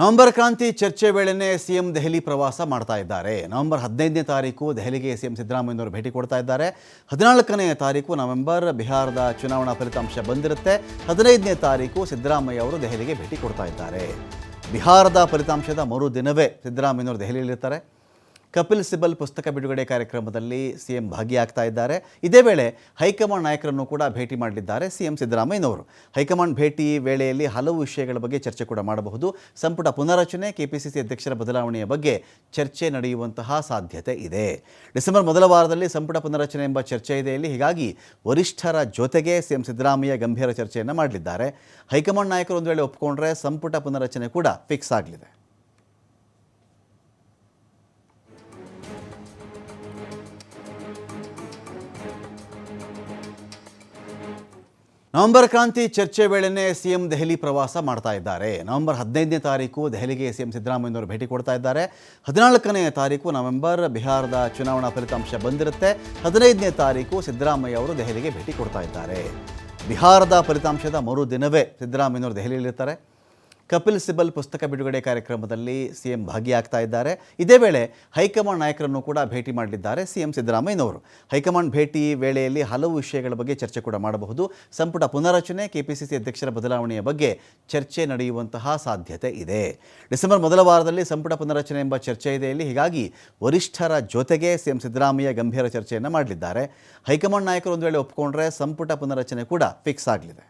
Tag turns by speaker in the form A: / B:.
A: November ಕ್ರಾಂತಿ ಚರ್ಚೆ ವೇಳೆನೇ CM Delhi ಪ್ರವಾಸ ಮಾಡ್ತಾ ಇದ್ದಾರೆ. ನವೆಂಬರ್ ಹದಿನೈದನೇ ತಾರೀಕು ದೆಹಲಿಗೆ ಸಿಎಂ ಸಿದ್ದರಾಮಯ್ಯನವರು ಭೇಟಿ ಕೊಡ್ತಾ ಇದ್ದಾರೆ. ಹದಿನಾಲ್ಕನೇ ತಾರೀಕು ನವೆಂಬರ್ ಬಿಹಾರದ ಚುನಾವಣಾ ಫಲಿತಾಂಶ ಬಂದಿರುತ್ತೆ. ಹದಿನೈದನೇ ತಾರೀಕು ಸಿದ್ದರಾಮಯ್ಯ ಅವರು ದೆಹಲಿಗೆ ಭೇಟಿ ಕೊಡ್ತಾ ಇದ್ದಾರೆ. ಬಿಹಾರದ ಫಲಿತಾಂಶದ ಮರು ದಿನವೇ ಸಿದ್ದರಾಮಯ್ಯನವರು ದೆಹಲಿಯಲ್ಲಿರ್ತಾರೆ. ಕಪಿಲ್ ಸಿಬಲ್ ಪುಸ್ತಕ ಬಿಡುಗಡೆ ಕಾರ್ಯಕ್ರಮದಲ್ಲಿ ಸಿಎಂ ಭಾಗಿಯಾಗ್ತಾ ಇದ್ದಾರೆ. ಇದೇ ವೇಳೆ ಹೈಕಮಾಂಡ್ ನಾಯಕರನ್ನು ಕೂಡ ಭೇಟಿ ಮಾಡಲಿದ್ದಾರೆ ಸಿಎಂ ಸಿದ್ದರಾಮಯ್ಯನವರು. ಹೈಕಮಾಂಡ್ ಭೇಟಿ ವೇಳೆಯಲ್ಲಿ ಹಲವು ವಿಷಯಗಳ ಬಗ್ಗೆ ಚರ್ಚೆ ಕೂಡ ಮಾಡಬಹುದು. ಸಂಪುಟ ಪುನರಚನೆ ಕೆಪಿಸಿಸಿ ಅಧ್ಯಕ್ಷರ ಬದಲಾವಣೆಯ ಬಗ್ಗೆ ಚರ್ಚೆ ನಡೆಯುವಂತಹ ಸಾಧ್ಯತೆ ಇದೆ. ಡಿಸೆಂಬರ್ ಮೊದಲ ವಾರದಲ್ಲಿ ಸಂಪುಟ ಪುನರಚನೆ ಎಂಬ ಚರ್ಚೆ ಇದೆ. ಇಲ್ಲಿ ಹೀಗಾಗಿ ವರಿಷ್ಠರ ಜೊತೆಗೆ ಸಿಎಂ ಸಿದ್ದರಾಮಯ್ಯ ಗಂಭೀರ ಚರ್ಚೆಯನ್ನು ಮಾಡಲಿದ್ದಾರೆ. ಹೈಕಮಾಂಡ್ ನಾಯಕರು ಒಂದು ವೇಳೆ ಒಪ್ಪಿಕೊಂಡ್ರೆ ಸಂಪುಟ ಪುನರಚನೆ ಕೂಡ ಫಿಕ್ಸ್ ಆಗಲಿದೆ. ನವೆಂಬರ್ ಕ್ರಾಂತಿ ಚರ್ಚೆ ವೇಳೆನೇ ಸಿಎಂ ದೆಹಲಿ ಪ್ರವಾಸ ಮಾಡ್ತಾ ಇದ್ದಾರೆ. ನವೆಂಬರ್ ಹದಿನೈದನೇ ತಾರೀಕು ದೆಹಲಿಗೆ ಸಿಎಂ ಸಿದ್ದರಾಮಯ್ಯನವರು ಭೇಟಿ ಕೊಡ್ತಾ ಇದ್ದಾರೆ. ಹದಿನಾಲ್ಕನೇ ತಾರೀಕು ನವೆಂಬರ್ ಬಿಹಾರದ ಚುನಾವಣಾ ಫಲಿತಾಂಶ ಬಂದಿರುತ್ತೆ. ಹದಿನೈದನೇ ತಾರೀಕು ಸಿದ್ದರಾಮಯ್ಯ ಅವರು ದೆಹಲಿಗೆ ಭೇಟಿ ಕೊಡ್ತಾ ಇದ್ದಾರೆ. ಬಿಹಾರದ ಫಲಿತಾಂಶದ ಮರು ದಿನವೇ ಸಿದ್ದರಾಮಯ್ಯನವರು ದೆಹಲಿಯಲ್ಲಿರ್ತಾರೆ. ಕಪಿಲ್ ಸಿಬಲ್ ಪುಸ್ತಕ ಬಿಡುಗಡೆ ಕಾರ್ಯಕ್ರಮದಲ್ಲಿ ಸಿಎಂ ಭಾಗಿಯಾಗ್ತಾ ಇದ್ದಾರೆ. ಇದೇ ವೇಳೆ ಹೈಕಮಾಂಡ್ ನಾಯಕರನ್ನು ಕೂಡ ಭೇಟಿ ಮಾಡಲಿದ್ದಾರೆ ಸಿಎಂ ಸಿದ್ದರಾಮಯ್ಯನವರು. ಹೈಕಮಾಂಡ್ ಭೇಟಿ ವೇಳೆಯಲ್ಲಿ ಹಲವು ವಿಷಯಗಳ ಬಗ್ಗೆ ಚರ್ಚೆ ಕೂಡ ಮಾಡಬಹುದು. ಸಂಪುಟ ಪುನರಚನೆ ಕೆಪಿಸಿಸಿ ಅಧ್ಯಕ್ಷರ ಬದಲಾವಣೆಯ ಬಗ್ಗೆ ಚರ್ಚೆ ನಡೆಯುವಂತಹ ಸಾಧ್ಯತೆ ಇದೆ. ಡಿಸೆಂಬರ್ ಮೊದಲ ವಾರದಲ್ಲಿ ಸಂಪುಟ ಪುನರಚನೆ ಎಂಬ ಚರ್ಚೆ ಇದೆ ಇಲ್ಲಿ ಹೀಗಾಗಿ ವರಿಷ್ಠರ ಜೊತೆಗೆ ಸಿಎಂ ಸಿದ್ದರಾಮಯ್ಯ ಗಂಭೀರ ಚರ್ಚೆಯನ್ನು ಮಾಡಲಿದ್ದಾರೆ. ಹೈಕಮಾಂಡ್ ನಾಯಕರು ಒಂದು ವೇಳೆ ಒಪ್ಪಿಕೊಂಡ್ರೆ ಸಂಪುಟ ಪುನರಚನೆ ಕೂಡ ಫಿಕ್ಸ್ ಆಗಲಿದೆ.